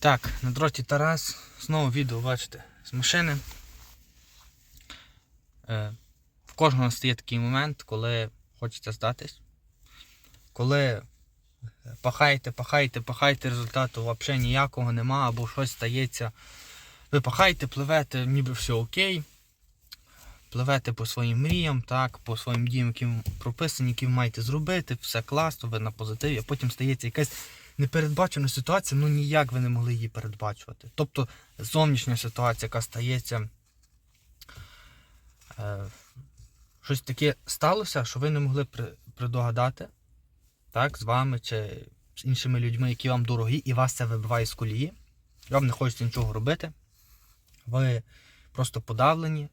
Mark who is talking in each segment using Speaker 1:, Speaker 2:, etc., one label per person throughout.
Speaker 1: Так, на дроті Тарас. Знову відео бачите з машини. Е, в кожного стає такий момент, коли хочеться здатись. Коли пахаєте, пахаєте, пахаєте, результату взагалі ніякого нема, або щось стається. Ви пахаєте, пливете, ніби все окей. Пливете по своїм мріям, так, по своїм діям, які прописані, які ви маєте зробити, все класно, ви на позитиві, а потім стається якась непередбачена ситуація, ну ніяк ви не могли її передбачувати. Тобто зовнішня ситуація, яка стається, е, щось таке сталося, що ви не могли при- предугадати, так, з вами чи з іншими людьми, які вам дорогі, і вас це вибиває з колії. Вам не хочеться нічого робити. Ви просто подавлені.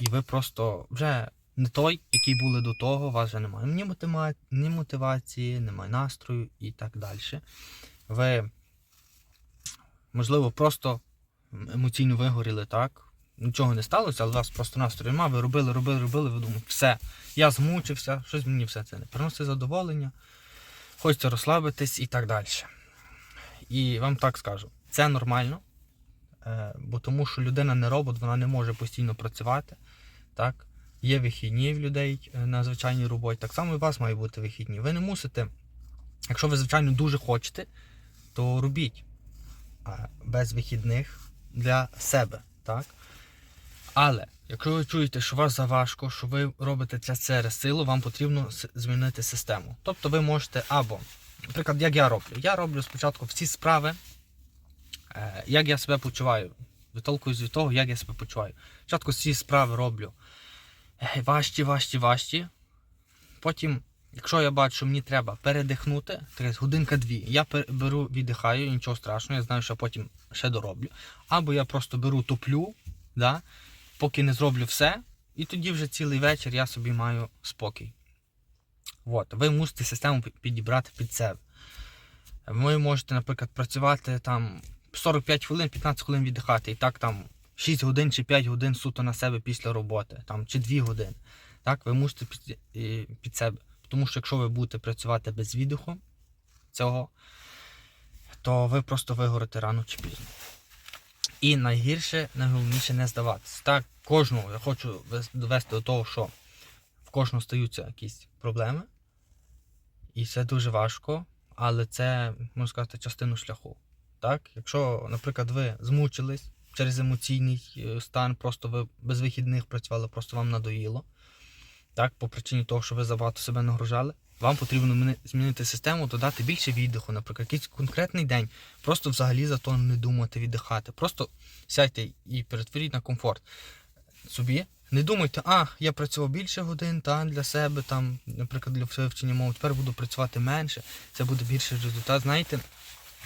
Speaker 1: І ви просто вже не той, який були до того, у вас вже немає ні, мотива... ні мотивації, немає настрою і так далі. Ви, можливо, просто емоційно вигоріли, так? Нічого не сталося, але у вас просто настрою немає. Ви робили, робили, робили, ви думаєте, все, я змучився, щось мені все це не приносить задоволення, хочеться розслабитись і так далі. І вам так скажу, це нормально. Е, бо тому що людина не робот, вона не може постійно працювати. Так? Є вихідні в людей е, на звичайній роботі. Так само і у вас має бути вихідні. Ви не мусите, якщо ви, звичайно, дуже хочете, то робіть без вихідних для себе. Так? Але якщо ви чуєте, що вас заважко, що ви робите це через силу, вам потрібно змінити систему. Тобто ви можете або, наприклад, як я роблю. Я роблю спочатку всі справи, е, як я себе почуваю. Витолкуюсь від того, як я себе почуваю. Спочатку всі справи роблю е, важчі, важчі, важчі. Потім, якщо я бачу, мені треба передихнути, годинка-дві, я беру, віддихаю, нічого страшного, я знаю, що потім ще дороблю. Або я просто беру топлю, да, поки не зроблю все, і тоді вже цілий вечір я собі маю спокій. От, ви мусите систему підібрати під себе. Ви можете, наприклад, працювати там 45 хвилин, 15 хвилин віддихати, і так там 6 годин чи 5 годин суто на себе після роботи, там, чи 2 години. Так, ви мусите під, під себе. Тому що якщо ви будете працювати без віддиху цього, то ви просто вигорите рано чи пізно. І найгірше, найголовніше не здаватися. Так, кожного я хочу довести до того, що в кожного стаються якісь проблеми. І це дуже важко, але це, можна сказати, частину шляху. Так? Якщо, наприклад, ви змучились через емоційний е, стан, просто ви без вихідних працювали, просто вам надоїло. Так, по причині того, що ви забагато себе нагружали, вам потрібно змінити систему, додати більше віддиху, наприклад, якийсь конкретний день. Просто взагалі за то не думати віддихати. Просто сядьте і перетворіть на комфорт собі. Не думайте, а, я працював більше годин та, для себе, там, наприклад, для вивчення мови, тепер буду працювати менше, це буде більший результат. Знаєте,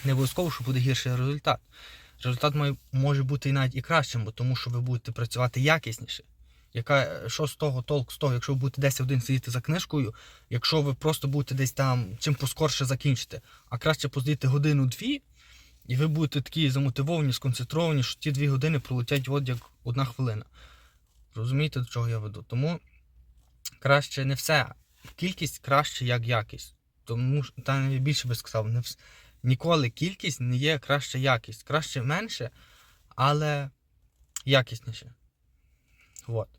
Speaker 1: не обов'язково, що буде гірший результат. Результат має, може бути і навіть і кращим, бо тому що ви будете працювати якісніше. Яка, що з того толк з того, якщо ви будете 10 годин сидіти за книжкою, якщо ви просто будете десь там чим поскорше закінчите, а краще посидіти годину-дві, і ви будете такі замотивовані, сконцентровані, що ті дві години пролетять от як одна хвилина. Розумієте, до чого я веду? Тому краще не все. Кількість краще, як якість. Тому та я більше би сказав, не вс... ніколи кількість не є краще якість. Краще менше, але якісніше. От.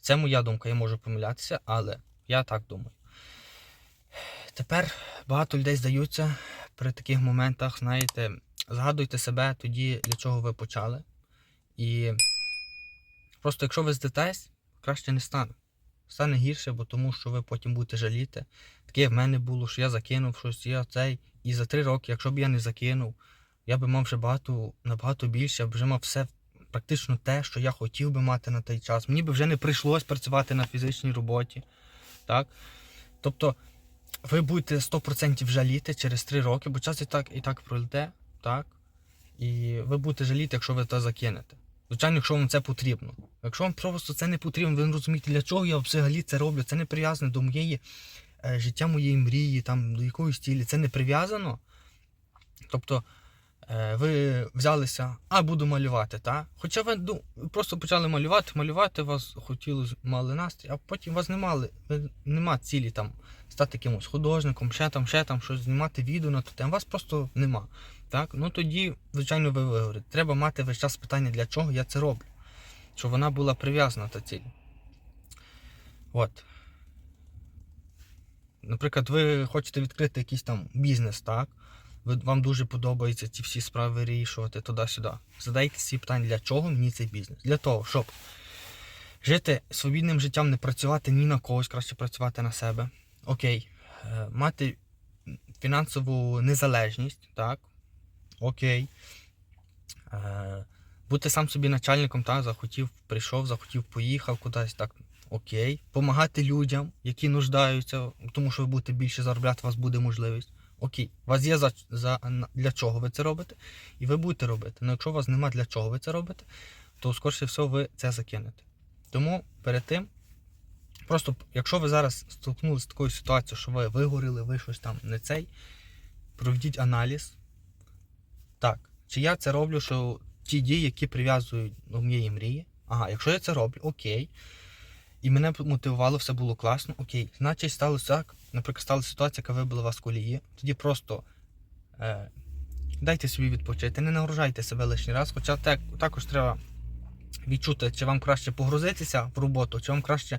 Speaker 1: Це моя думка, я можу помилятися, але я так думаю. Тепер багато людей здаються при таких моментах, знаєте, згадуйте себе тоді, для чого ви почали. І просто якщо ви здатесь, краще не стане. Стане гірше, бо тому що ви потім будете жаліти. Таке в мене було, що я закинув щось, я цей. І за три роки, якщо б я не закинув, я би мав вже багато, набагато більше, я б вже мав все практично те, що я хотів би мати на той час. Мені би вже не прийшлось працювати на фізичній роботі. Так? Тобто, ви будете 100% жаліти через 3 роки, бо час і так і так пройде, так? І ви будете жаліти, якщо ви це закинете. Звичайно, якщо вам це потрібно. Якщо вам просто це не потрібно, ви не розумієте, для чого я взагалі це роблю, це не прив'язано до моєї е, життя, моєї мрії, там, до якоїсь цілі, це не прив'язано. Тобто, ви взялися, а буду малювати, та? Хоча ви ну, просто почали малювати, малювати, вас хотіли, мали настрій, а потім вас не мали, нема цілі там стати якимось художником, ще там, ще там, щось знімати відео на ту тему, вас просто нема. Так? Ну тоді, звичайно, ви вигорите. Треба мати весь час питання, для чого я це роблю. Щоб вона була прив'язана та ціль. От. Наприклад, ви хочете відкрити якийсь там бізнес, так? Вам дуже подобається ці всі справи вирішувати туди-сюди. Задайте собі питання, для чого мені цей бізнес? Для того, щоб жити свобідним життям, не працювати ні на когось, краще працювати на себе. Окей. Е, мати фінансову незалежність, так? Окей. Е, бути сам собі начальником, так, захотів, прийшов, захотів, поїхав кудись, так. Окей. Помагати людям, які нуждаються, тому що ви будете більше заробляти, у вас буде можливість. Окей, у вас є за, за, для чого ви це робите, і ви будете робити. Але якщо у вас нема для чого ви це робите, то скоріше всього ви це закинете. Тому перед тим, просто якщо ви зараз столкнулися з такою ситуацією, що ви вигоріли, ви щось там не цей, проведіть аналіз. Так, чи я це роблю, що ті дії, які прив'язують до моєї мрії. Ага, якщо я це роблю, окей. І мене мотивувало, все було класно, окей. Значить, сталося так, наприклад, сталася ситуація, яка вибила вас з колії. Тоді просто е, дайте собі відпочити, не нагружайте себе лишній раз. Хоча так, також треба відчути, чи вам краще погрузитися в роботу, чи вам краще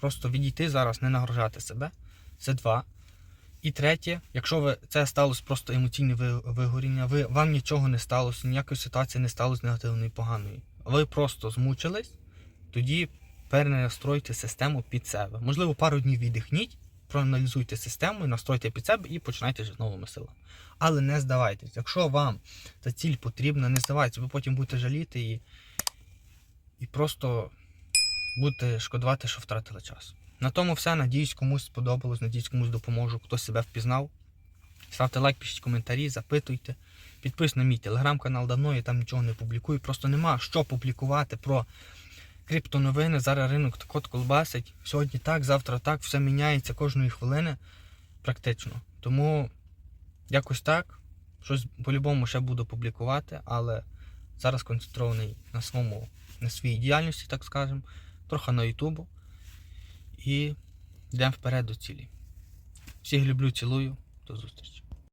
Speaker 1: просто відійти зараз, не нагружати себе. Це два. І третє, якщо ви це сталося просто емоційне ви- вигоріння, ви, вам нічого не сталося, ніякої ситуації не сталося негативної, поганої. Ви просто змучились, тоді перенастройте систему під себе. Можливо, пару днів віддихніть, проаналізуйте систему, настройте під себе і починайте жити новими силами. Але не здавайтесь. Якщо вам ця ціль потрібна, не здавайтеся, ви потім будете жаліти і, і просто будете шкодувати, що втратили час. На тому все. Надіюсь, комусь сподобалось, надіюсь, комусь допоможу, хто себе впізнав. Ставте лайк, пишіть коментарі, запитуйте. Підписуйтесь на мій телеграм-канал давно, я там нічого не публікую. Просто нема що публікувати про криптоновини. Зараз ринок так от колбасить. Сьогодні так, завтра так, все міняється кожної хвилини практично. Тому якось так. Щось по-любому ще буду публікувати, але зараз концентрований на своєму, на своїй діяльності, так скажемо, трохи на Ютубу. І йдемо вперед до цілі. Всіх люблю, цілую. До зустрічі.